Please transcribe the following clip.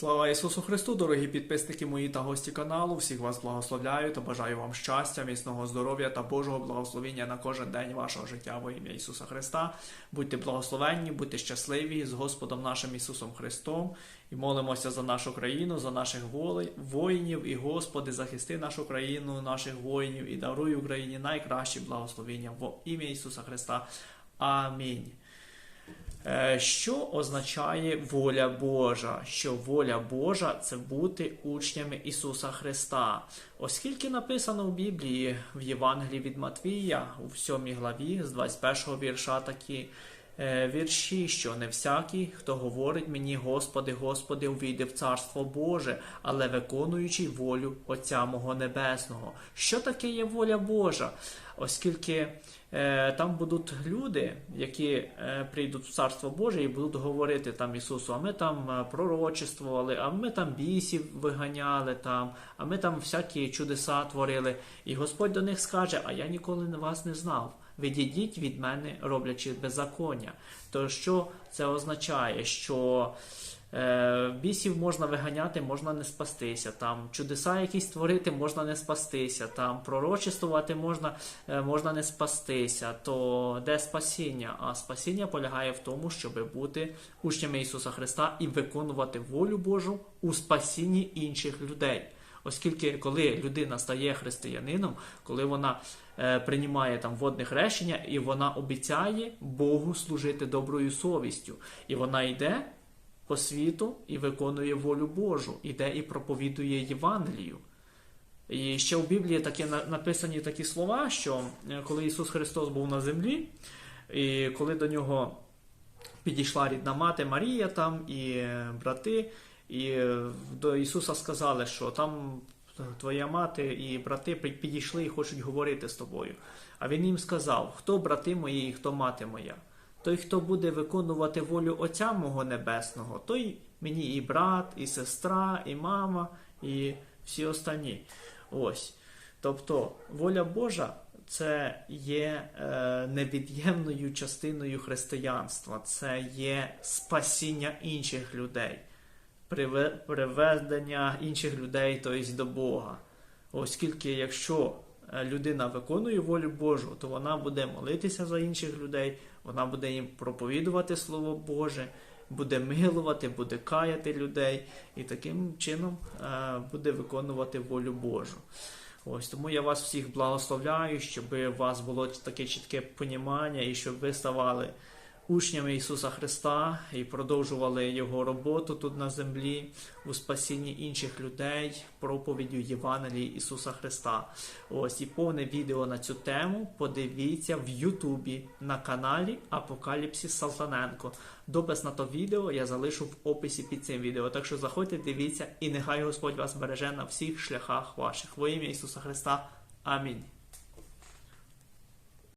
Слава Ісусу Христу, дорогі підписники мої та гості каналу. Всіх вас благословляю та бажаю вам щастя, міцного здоров'я та Божого благословення на кожен день вашого життя во ім'я Ісуса Христа. Будьте благословенні, будьте щасливі з Господом нашим Ісусом Христом і молимося за нашу країну, за наших воїнів. І Господи, захисти нашу країну, наших воїнів і даруй Україні найкращі благословення во ім'я Ісуса Христа. Амінь. Е, Що означає воля Божа? Що воля Божа це бути учнями Ісуса Христа. Оскільки написано в Біблії в Євангелії від Матвія у 7 главі з 21 вірша такі вірші, що не всякий, хто говорить мені, Господи, Господи, увійде в Царство Боже, але виконуючи волю Отця мого Небесного. Що таке є воля Божа? Оскільки е, там будуть люди, які е, прийдуть в Царство Боже і будуть говорити там Ісусу, а ми там е, пророчествували, а ми там бісів виганяли, там, а ми там всякі чудеса творили. І Господь до них скаже: А я ніколи вас не знав. Відійдіть від мене, роблячи беззаконня. То що це означає? Що Е, бісів можна виганяти, можна не спастися. Там чудеса якісь творити, можна не спастися. Там пророчествувати можна, е, можна не спастися. То де спасіння? А спасіння полягає в тому, щоб бути учнями Ісуса Христа і виконувати волю Божу у спасінні інших людей. Оскільки коли людина стає християнином, коли вона е, приймає там водне хрещення, і вона обіцяє Богу служити доброю совістю, і вона йде по світу і виконує волю Божу, іде і проповідує Євангелію. І ще в Біблії такі написані такі слова, що е, коли Ісус Христос був на землі, і коли до нього підійшла рідна мати Марія там і е, брати, і е, до Ісуса сказали, що там твоя мати і брати підійшли і хочуть говорити з тобою. А він їм сказав: хто брати мої і хто мати моя? Той, хто буде виконувати волю Отця мого Небесного, той мені і брат, і сестра, і мама, і всі останні. Ось. Тобто, воля Божа це є е, невід'ємною частиною християнства, це є спасіння інших людей, приведення інших людей тобто, до Бога. Оскільки, якщо е, людина виконує волю Божу, то вона буде молитися за інших людей, вона буде їм проповідувати Слово Боже, буде милувати, буде каяти людей і таким чином е, буде виконувати волю Божу. Ось тому я вас всіх благословляю, щоб у вас було таке чітке понімання і щоб ви ставали учнями Ісуса Христа і продовжували Його роботу тут на землі у спасінні інших людей, проповіддю Євангелії Ісуса Христа. Ось і повне відео на цю тему подивіться в Ютубі на каналі Апокаліпсис Салтаненко. Допис на то відео я залишу в описі під цим відео. Так що заходьте, дивіться, і нехай Господь вас береже на всіх шляхах ваших. Во ім'я Ісуса Христа. Амінь.